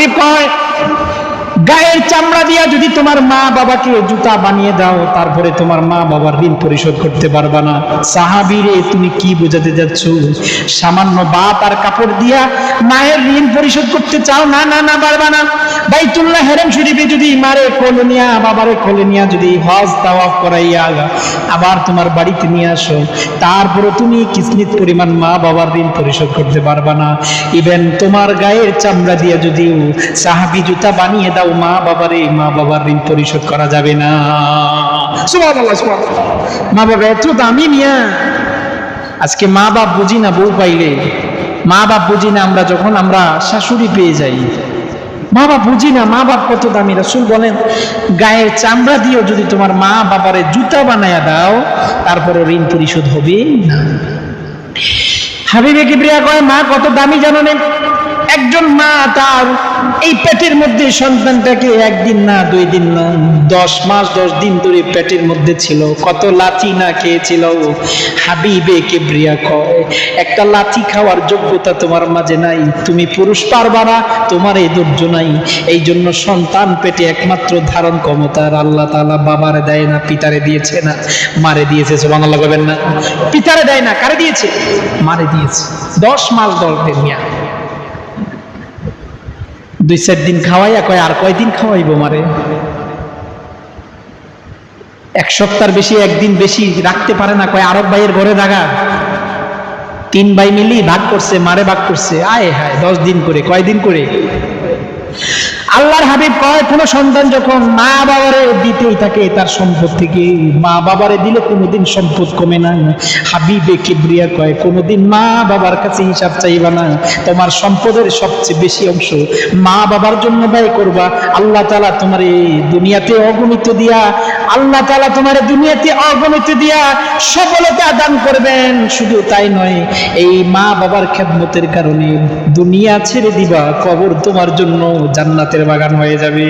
হাবিব কয় গায়ের চামড়া দিয়া যদি তোমার মা বাবাকে জুতা বানিয়ে দাও, তারপরে তোমার মা বাবার ঋণ পরিশোধ করতে পারবা না। সাহাবিরে তুমি কি বোঝাতে যাচ্ছ? সামান্য বাপ আর কাপড় দিয়া মায়ের ঋণ পরিশোধ করতে চাও? না না না, পারবা না। বাইতুল্লাহ হেরেম শরীফে যদি মারে কোলে নিয়া বাবারে কোলে নিয়া যদি হজ তাওয়াফ করাইয়া আবার তোমার বাড়িতে নিয়ে আসো তারপরে তুমি কিসমিত পরিমাণ মা বাবার ঋণ পরিশোধ করতে পারবা না। ইভেন তোমার গায়ের চামড়া দিয়া যদিও সাহাবি জুতা বানিয়ে দাও মা বাবারে মা বাবার ঋণ পরিশোধ করা যাবে না। মা বাবা এত দামি মিয়া। আজকে মা বাপ বুঝি না বউ পাইলে। মা বাপ বুঝি না আমরা যখন আমরা শাশুড়ি পেয়ে যাই। মা বাপ বুঝি না মা বাপ কত দামি। রসুল বলেন, গায়ের চামড়া দিয়েও যদি তোমার মা বাবারে জুতা বানায়া দাও তারপরে ঋণ পরিশোধ হবে না। হাবিবে কিবরিয়া কয়, মা, কত দামি জানো একজন মা তার এই পেটের মধ্যে সন্তানটাকে একদিন না, দুই দিন না, দশ মাস, দশ দিন ধরে পেটের মধ্যে ছিল। কত লাচি না খেয়েছিল। হাবিবে কিবরিয়া কয়, একটা লাচি খাওয়ার যোগ্যতা তোমার মাঝে নাই। তুমি পুরুষ পারবা না, তোমার এই ধৈর্য নাই। এই জন্য সন্তান পেটে একমাত্র ধারণ ক্ষমতার আল্লাহ তাআলা বাবারে দেয় না, পিতারে দিয়েছে না, মারে দিয়েছে। সুবহানাল্লাহ কবেন না। পিতারে দেয় না, কারে দিয়েছে? মারে দিয়েছে। দশ মাস দশ দিন, মিয়া। দুই চার দিন খাওয়াইয়া কয়, আর কয়দিন খাওয়াইব মারে? এক সপ্তাহ বেশি, একদিন বেশি রাখতে পারে না, কয়, আরব ভাইয়ের ঘরে দাগা তিন ভাই মিলি ভাগ করছে, মারে ভাগ করছে। আয় হায়, দশ দিন করে, কয়দিন করে? আল্লাহর হাবিব কয়, কোন সন্তান যখন মা বাবারে দিতেই থাকে তার সম্পদ থেকে মা বাবারে দিলে কোনোদিন সম্পদ কমে না। হাবিবে কিবরিয়া কয়, কোনোদিন মা বাবার কাছে হিসাব চাইবা না। তোমার সম্পদের সবচেয়ে বেশি অংশ মা বাবার জন্য ব্যয় করবা। আল্লাহ তালা তোমার এই দুনিয়াতে অগণিত দিয়া আল্লাহ তালা তোমার দুনিয়াতে অগণিত দিয়া সফলতা দান করবেন। শুধু তাই নয়, এই মা বাবার খেদমতের কারণে দুনিয়া ছেড়ে দিবা, কবর তোমার জন্য জান্নাতের বাগান হয়ে যাবে।